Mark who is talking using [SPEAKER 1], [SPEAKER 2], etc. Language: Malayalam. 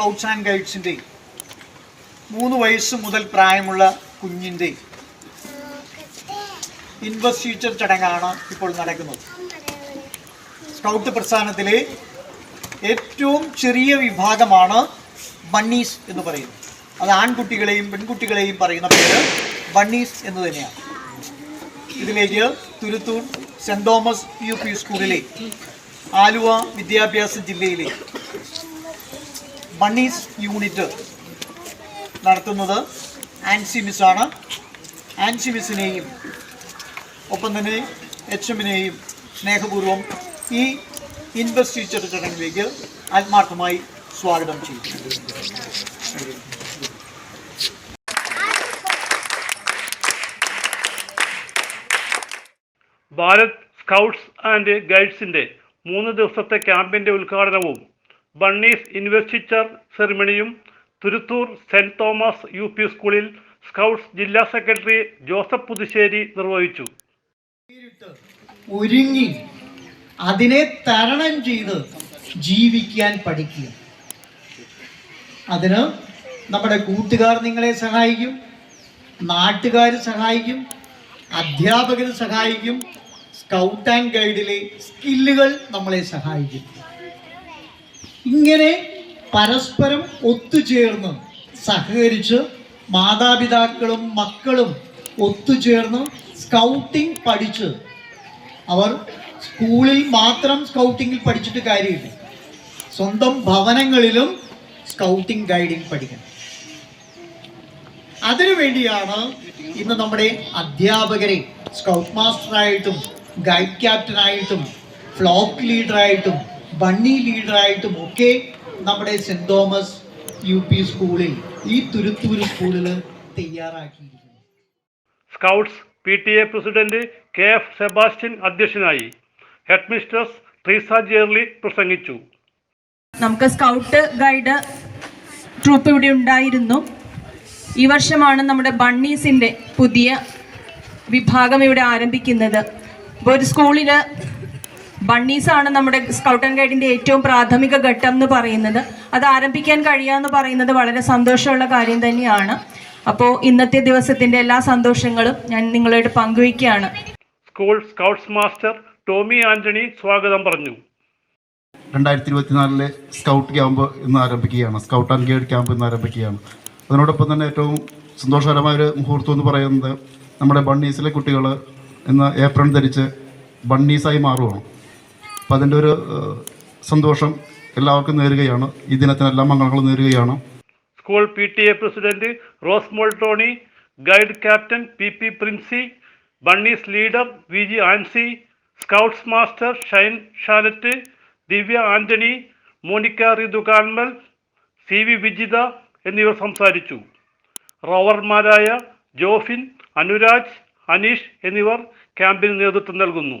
[SPEAKER 1] സ്കൗട്ട്സ് ആൻഡ് ഗൈഡ്സിന്റെ മൂന്ന് വയസ്സ് മുതൽ പ്രായമുള്ള കുഞ്ഞിന്റെ ഇൻവെസ്റ്റീച്ചർ ചടങ്ങാണ് ഇപ്പോൾ നടക്കുന്നത്. സ്കൗട്ട് പ്രസ്ഥാനത്തിലെ ഏറ്റവും ചെറിയ വിഭാഗമാണ് ബണ്ണീസ് എന്ന് പറയുന്നത്. അത് ആൺകുട്ടികളെയും പെൺകുട്ടികളെയും പറയുന്ന പേര് ബണ്ണീസ് എന്ന് തന്നെയാണ്. ഇതിലേക്ക് Thuruthur Saint Thomas U P സ്കൂളിലെ ആലുവ വിദ്യാഭ്യാസ ജില്ലയിലെ ബണ്ണീസ് യൂണിറ്റ് നടത്തുന്നത് ആൻസി മിസ്സാണ്. ആൻസി മിസ്സിനെയും ഒപ്പം തന്നെ എച്ച് എമ്മിനെയും സ്നേഹപൂർവം ഈ ഇൻവെസ്റ്റീച്ചർ ചടങ്ങിലേക്ക് ആത്മാർത്ഥമായി സ്വാഗതം ചെയ്യും
[SPEAKER 2] ഭാരത് സ്കൗട്ട്സ് ആൻഡ് ഗൈഡ്സിന്റെ മൂന്ന് ദിവസത്തെ ക്യാമ്പിന്റെ ഉദ്ഘാടനവും bunnies investiture സെറിമണിയും Thuruthur Saint Thomas U P സ്കൂളിൽ സ്കൗട്ട്സ് ജില്ലാ സെക്രട്ടറി ജോസഫ് പുതുശ്ശേരി നിർവഹിച്ചു.
[SPEAKER 1] ഒരുങ്ങി അതിനെ തരണം ചെയ്ത് ജീവിക്കാൻ പഠിക്കുക. അതിന് നമ്മുടെ കൂട്ടുകാർ നിങ്ങളെ സഹായിക്കും നാട്ടുകാർ സഹായിക്കും അധ്യാപകർ സഹായിക്കും സ്കൗട്ട് ആൻഡ് ഗൈഡിലെ സ്കില്ലുകൾ നമ്മളെ സഹായിക്കും. ഇങ്ങനെ പരസ്പരം ഒത്തുചേർന്ന് സഹകരിച്ച് മാതാപിതാക്കളും മക്കളും ഒത്തുചേർന്ന് സ്കൗട്ടിംഗ് പഠിച്ച്. അവർ സ്കൂളിൽ മാത്രം സ്കൗട്ടിങ്ങിൽ പഠിച്ചിട്ട് കാര്യമില്ല. സ്വന്തം ഭവനങ്ങളിലും സ്കൗട്ടിംഗ് ഗൈഡിംഗ് പഠിക്കണം. അതിനു വേണ്ടിയാണ് ഇന്ന് നമ്മുടെ അധ്യാപകരെ സ്കൗട്ട് മാസ്റ്ററായിട്ടും ഗൈഡ് ക്യാപ്റ്റനായിട്ടും ഫ്ലോക്ക് ലീഡറായിട്ടും ബണ്ണി ലീഡറായിട്ടും ഒക്കെ നമ്മുടെ സെന്റ് തോമസ് യു പി സ്കൂളിൽ ഈ തുരുത്തൂർ സ്കൂളിൽ തയ്യാറാക്കിയിരിക്കുന്നു.
[SPEAKER 2] Scouts P T A president K F Sebastian അധ്യക്ഷനായി. ഹെഡ് മിസ്റ്റേഴ്സ് ട്രീസ ജേർലി പ്രസംഗിച്ചു.
[SPEAKER 3] നമുക്ക് സ്കൗട്ട് ഗൈഡ് ട്രൂപ്പ് ഇവിടെ ഉണ്ടായിരുന്നു. ഈ വർഷമാണ് നമ്മുടെ ബണ്ണീസിന്റെ പുതിയ വിഭാഗം ഇവിടെ ആരംഭിക്കുന്നത്. ഇപ്പോൾ ഒരു സ്കൂളിൽ ബണ്ണീസാണ് നമ്മുടെ സ്കൗട്ട് ആൻഡ് ഗൈഡിന്റെ ഏറ്റവും പ്രാഥമിക ഘട്ടം എന്ന് പറയുന്നത്. അത് ആരംഭിക്കാൻ കഴിയുക എന്ന് പറയുന്നത് വളരെ സന്തോഷമുള്ള കാര്യം തന്നെയാണ്. അപ്പോൾ ഇന്നത്തെ ദിവസത്തിന്റെ എല്ലാ സന്തോഷങ്ങളും ഞാൻ നിങ്ങളോട് പങ്കുവയ്ക്കുകയാണ്.
[SPEAKER 2] School scouts master Tommy Antony സ്വാഗതം പറഞ്ഞു.
[SPEAKER 4] രണ്ടായിരത്തി ഇരുപത്തിനാലിലെ സ്കൗട്ട് ക്യാമ്പ് ഇന്ന് ആരംഭിക്കുകയാണ്. സ്കൗട്ട് ആൻഡ് ഗൈഡ് ക്യാമ്പ് ഇന്ന് ആരംഭിക്കുകയാണ്. അതിനോടൊപ്പം തന്നെ ഏറ്റവും സന്തോഷകരമായ ഒരു മുഹൂർത്തം എന്ന് പറയുന്നത് നമ്മുടെ ബണ്ണീസിലെ കുട്ടികൾ ഇന്ന് ഏപ്രൺ ധരിച്ച് ബണ്ണീസായി മാറുകയാണ് അപ്പം അതിന്റെ ഒരു സന്തോഷം എല്ലാവർക്കും നേരുകയാണ്. ഈ ദിനത്തിനെല്ലാം മംഗളങ്ങൾ നേരുകയാണ്.
[SPEAKER 2] School P T A president Rose മോൾട്ടോണി Tony guide captain P P Princy bunnies leader V G Ancy scouts master Shine Shalet Divya Antony Monica Ritu C V Vijitha എന്നിവർ സംസാരിച്ചു. റോവർമാരായ ജോഫിൻ അനുരാജ് അനീഷ് എന്നിവർ ക്യാമ്പിന് നേതൃത്വം നൽകുന്നു.